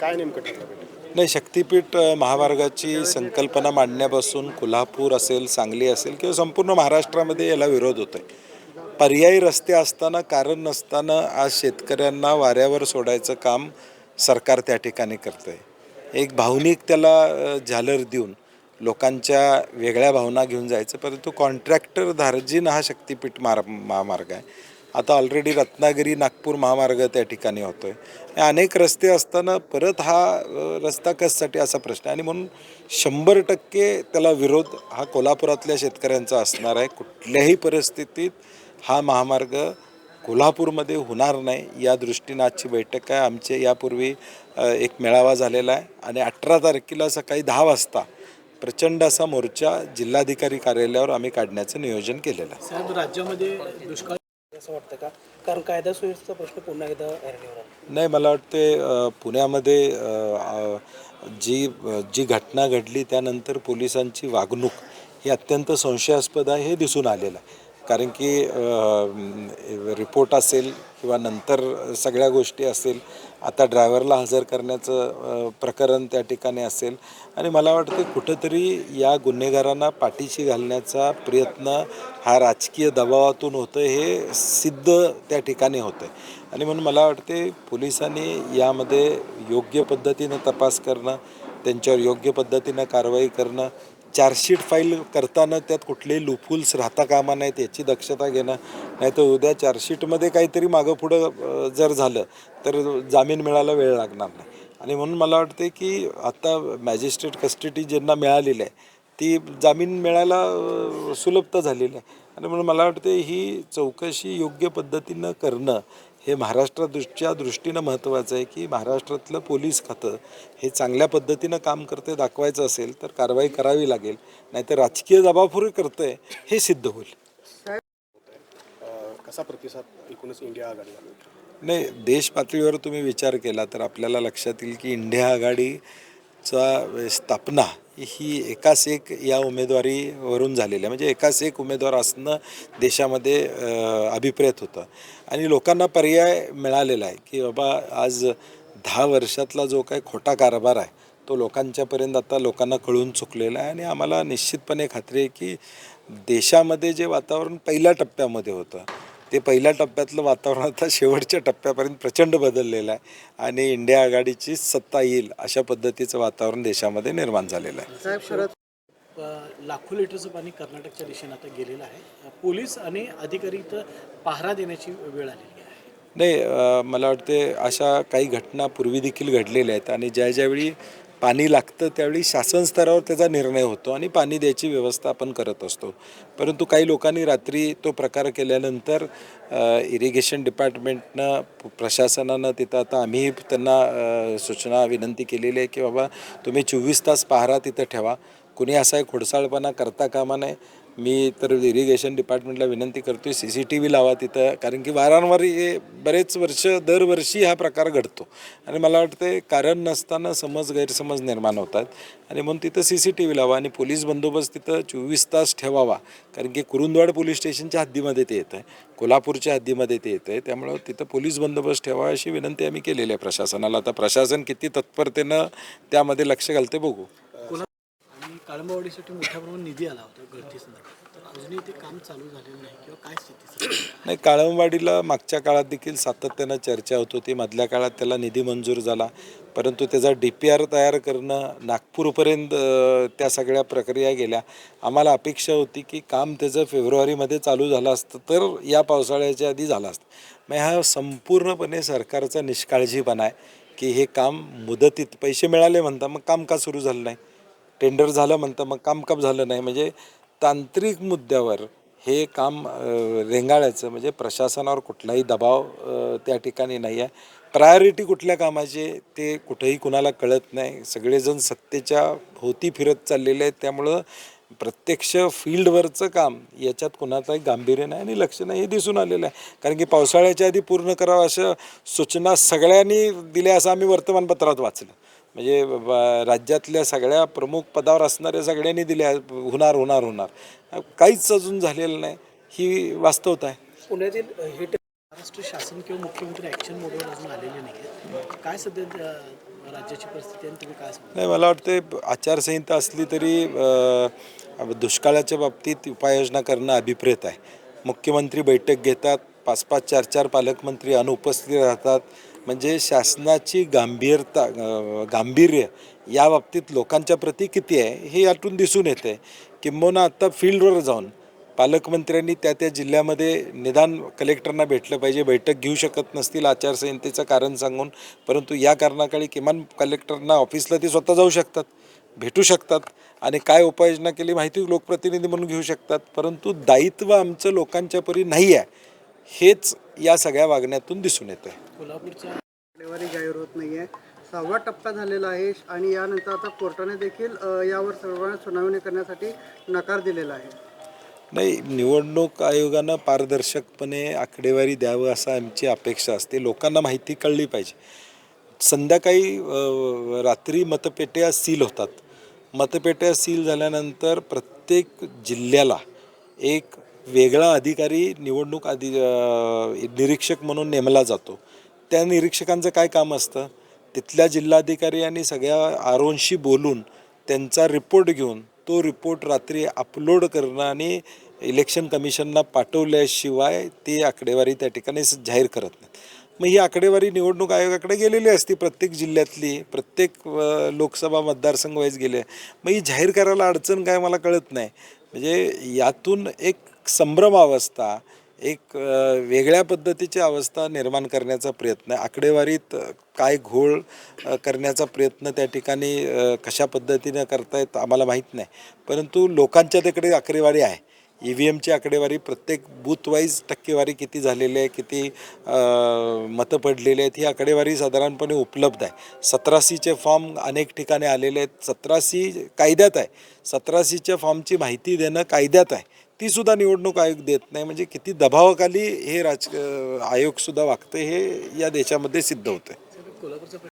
काय नेमकं ठरलं नाही शक्तीपीठ महामार्गाची संकल्पना मांडण्यापासून कोल्हापूर असेल सांगली असेल किंवा संपूर्ण महाराष्ट्रामध्ये याला विरोध होतो आहे पर्यायी रस्ते असताना कारण नसताना आज शेतकऱ्यांना वाऱ्यावर सोडायचं काम सरकार त्या ठिकाणी करतं आहे एक भावनिक त्याला झालर देऊन लोकांच्या वेगळ्या भावना घेऊन जायचं परंतु कॉन्ट्रॅक्टर धार्जिन हा शक्तीपीठ मार महामार्ग आहे. आता ऑलरेडी रत्नागिरी नागपूर महामार्ग त्या ठिकाणी होतो आहे अनेक रस्ते असताना परत हा रस्ता कशासाठी असा प्रश्न आहे? आणि म्हणून शंभर टक्के त्याला विरोध हा कोल्हापुरातल्या शेतकऱ्यांचा असणार आहे. कुठल्याही परिस्थितीत हा महामार्ग कोल्हापूरमध्ये होणार नाही. या दृष्टीनं आजची बैठक आहे. आमचे यापूर्वी एक मेळावा झालेला आहे. आणि अठरा तारखेला सकाळी दहा वाजता प्रचंड असा मोर्चा जिल्हाधिकारी कार्यालयावर आम्ही काढण्याचं नियोजन केलेलं आहे. साहेब राज्यामध्ये दुष्काळ असं वाटतं का? कारण कायदा सुव्यवस्थेचा प्रश्न पुन्हा एकदा ऐरणीवर आला. नाही मला वाटते अ, पुण्यामध्ये अ, अ, जी जी घटना घडली त्यानंतर पोलिसांची वागणूक ही अत्यंत संशयास्पद आहे हे दिसून आलेलं आहे. कारण की रिपोर्ट असेल किंवा नंतर सगळ्या गोष्टी असेल आता ड्रायव्हरला हजर करण्याचं प्रकरण त्या ठिकाणी असेल. आणि मला वाटते कुठंतरी या गुन्हेगारांना पाठीशी घालण्याचा प्रयत्न हा राजकीय दबावातून होतं हे सिद्ध त्या ठिकाणी होतं आणि म्हणून मला वाटते पोलिसांनी यामध्ये योग्य पद्धतीनं तपास करणं त्यांच्यावर योग्य पद्धतीनं कारवाई करणं चार्जशीट फाईल करताना त्यात कुठलेही लुफुल्स राहता कामा नाहीत याची दक्षता घेणं नाही तर उद्या चार्जशीटमध्ये काहीतरी मागं पुढं जर झालं तर जामीन मिळायला वेळ लागणार नाही. आणि म्हणून मला वाटते की आत्ता मॅजिस्ट्रेट कस्टडी ज्यांना मिळालेली आहे ती जामीन मिळायला सुलभता झालेली आहे आणि म्हणून मला वाटते ही चौकशी योग्य पद्धतीनं करणं हे महाराष्ट्रादृष्टच्या दृष्टीनं महत्त्वाचं आहे की महाराष्ट्रातलं पोलीस खातं हे चांगल्या पद्धतीनं काम करते दाखवायचं असेल तर कारवाई करावी लागेल. नाहीतर राजकीय दबावपुरी करतंय हे सिद्ध होईल. कसा प्रतिसाद एकूणच इंडिया आघाडीला नाही देश पातळीवर तुम्ही विचार केला तर आपल्याला लक्षात येईल की इंडिया चा स्थापना ही एकाच एक या उमेदवारीवरून झालेली आहे. म्हणजे एकाच एक उमेदवार असणं देशामध्ये अभिप्रेत होतं. आणि लोकांना पर्याय मिळालेला आहे की बाबा आज दहा वर्षातला जो काही खोटा कारभार आहे तो लोकांच्यापर्यंत आता लोकांना कळून चुकलेला आहे. आणि आम्हाला निश्चितपणे खात्री आहे की देशामध्ये जे वातावरण पहिल्या टप्प्यामध्ये होतं ते पहिल्या टप्प्यातलं वातावरण आता शेवटच्या टप्प्यापर्यंत प्रचंड बदललेलं आहे. आणि इंडिया आघाडीचीच सत्ता येईल अशा पद्धतीचं वातावरण देशामध्ये निर्माण झालेलं आहे. लाखो लिटरचं पाणी कर्नाटकच्या दिशेने आता गेलेलं आहे. पोलीस आणि अधिकारी इथं पहारा देण्याची वेळ आलेली आहे. नाही मला वाटते अशा काही घटना पूर्वी देखील घडलेल्या आहेत. आणि ज्या ज्यावेळी पाणी लागतं त्यावेळी शासन स्तरावर त्याचा निर्णय होतो आणि पाणी द्यायची व्यवस्था आपण करत असतो. परंतु काही लोकांनी रात्री तो प्रकार केल्यानंतर इरिगेशन डिपार्टमेंटनं प्रशासनानं तिथं आता आम्ही त्यांना सूचना विनंती केलेली आहे की बाबा तुम्ही चोवीस तास पहारा तिथं ठेवा. कुणी असा एक खोडसाळपणा करता कामा नये. मी तर इरिगेशन डिपार्टमेंटला विनंती करतोय सी सी टी व्ही लावा तिथं. कारण की वारंवार हे बरेच वर्ष दरवर्षी हा प्रकार घडतो. आणि मला वाटतं कारण नसताना समज गैरसमज निर्माण होतात. आणि म्हणून तिथं सी सी टी व्ही लावा आणि पोलीस बंदोबस्त तिथं चोवीस तास ठेवावा. कारण की कुरुंदवाड पोलीस स्टेशनच्या हद्दीमध्ये ते येतं आहे कोल्हापूरच्या हद्दीमध्ये ते येतं आहे त्यामुळं तिथं पोलीस बंदोबस्त ठेवा अशी विनंती आम्ही केलेली आहे प्रशासनाला. आता प्रशासन किती तत्परतेनं त्यामध्ये लक्ष घालते बघू. काळंबावाडीसाठी मोठ्या प्रमाणात निधी आला होता गळती तर अजूनही ते काम चालू झालेलं नाही किंवा काय स्थिती नाही काळंबवाडीला मागच्या काळात देखील सातत्यानं चर्चा होत होती. मधल्या काळात त्याला निधी मंजूर झाला. परंतु त्याचा डी पी आर तयार करणं नागपूरपर्यंत त्या सगळ्या प्रक्रिया गेल्या. आम्हाला अपेक्षा होती की काम त्याचं फेब्रुवारीमध्ये चालू झालं असतं तर या पावसाळ्याच्या आधी झालं असतं. मग हा संपूर्णपणे सरकारचा निष्काळजीपणा आहे की हे काम मुदतीत पैसे मिळाले म्हणता मग काम का सुरू झालं नाही. टेंडर झालं म्हणतं मग काम कप झालं नाही. म्हणजे तांत्रिक मुद्द्यावर हे काम रेंगाळायचं म्हणजे प्रशासनावर कुठलाही दबाव त्या ठिकाणी नाही आहे. प्रायोरिटी कुठल्या कामाचे ते कुठेही कुणाला कळत नाही. सगळेजण सत्तेच्या भोवती फिरत चाललेले आहेत. त्यामुळं प्रत्यक्ष फील्डवरचं काम याच्यात कुणाचाही गांभीर्य नाही आणि लक्ष नाही हे दिसून आलेलं आहे. कारण की पावसाळ्याच्या आधी पूर्ण करावं अशा सूचना सगळ्यांनी दिल्या असं आम्ही वर्तमानपत्रात वाचलं. म्हणजे राज्यातल्या सगळ्या प्रमुख पदावर असणाऱ्या सगळ्यांनी दिल्या होणार होणार होणार. काहीच अजून झालेलं नाही. ही वास्तवता आहे. पुण्यातील हे महाराष्ट्र शासन किंवा मुख्यमंत्री ॲक्शन मोडवर अजून आलेले नाही काय सध्या राज्याची परिस्थिती आणि तुम्ही काय नाही मला वाटते आचारसंहिता असली तरी अ, दुष्काळाच्या बाबतीत उपाययोजना करणं अभिप्रेत आहे. मुख्यमंत्री बैठक घेतात पाच पाच चार चार पालकमंत्री अनुपस्थित राहतात. म्हणजे शासनाची गांभीरता अ, गांभीर्य या बाबतीत लोकांच्या प्रती किती आहे हे यातून दिसून येते किंबहुना आत्ता फील्डवर जाऊन पालकमंत्र्यांनी त्या त्या जिल्ह्यामध्ये निदान कलेक्टरना भेटलं पाहिजे. बैठक घेऊ शकत नसतील आचारसंहितेचं कारण सांगून परंतु या कारणाकाळी किमान कलेक्टरना ऑफिसला ते स्वतः जाऊ शकतात भेटू शकतात आणि काय उपाययोजना केली माहिती लोकप्रतिनिधी म्हणून घेऊ शकतात. परंतु दायित्व आमचं लोकांच्या परी नाही आहे हेच या सगळ्या वागण्यातून दिसून येतं आहे कोल्हापूरच्या आकडेवारी जाहीर होत नाहीये. सहावा टप्पा झालेला आहे आणि यानंतर आता कोर्टाने देखील यावर सर्वांना सुनावणी करण्यासाठी नकार दिलेला आहे. नाही निवडणूक आयोगानं पारदर्शकपणे आकडेवारी द्यावं असं आमची अपेक्षा असते. लोकांना माहिती कळली पाहिजे. संध्याकाळी रात्री मतपेट्या सील होतात. मतपेट्या सील झाल्यानंतर प्रत्येक जिल्ह्याला एक वेगळा अधिकारी निवडणूक अधि निरीक्षक म्हणून नेमला जातो. त्या निरीक्षकांचं काय काम असतं? तिथल्या जिल्हाधिकारी आणि सगळ्या आरोंशी बोलून त्यांचा रिपोर्ट घेऊन तो रिपोर्ट रात्री अपलोड करणं आणि इलेक्शन कमिशनला पाठवल्याशिवाय ती आकडेवारी त्या ठिकाणी जाहीर करत नाहीत. मग ही आकडेवारी निवडणूक आयोगाकडे गेलेली असती प्रत्येक जिल्ह्यातली प्रत्येक लोकसभा मतदारसंघ वाईज गेले. मग ही जाहीर करायला अडचण काय मला कळत नाही. म्हणजे यातून एक संभ्रमावस्था एक वेगळ्या पद्धतीची अवस्था निर्माण करण्याचा प्रयत्न आहे आकडेवारीत काय घोळ करण्याचा प्रयत्न त्या ठिकाणी कशा पद्धतीनं करतायत आम्हाला माहीत नाही. परंतु लोकांच्या तिकडे आकडेवारी आहे. ई व्ही एमची आकडेवारी प्रत्येक बूथवाईज टक्केवारी किती झालेली आहे किती मतं पडलेली आहेत ही आकडेवारी साधारणपणे उपलब्ध आहे. सतरासीचे फॉर्म अनेक ठिकाणी आलेले आहेत. सतरासी कायद्यात आहे. सतरासीच्या फॉर्मची माहिती देणं कायद्यात आहे. ती सुद्धा निवडणूक आयोग देत नाही. म्हणजे किती दबावाखाली हे राज आयोगसुद्धा वागतं हे या देशामध्ये सिद्ध होतंय.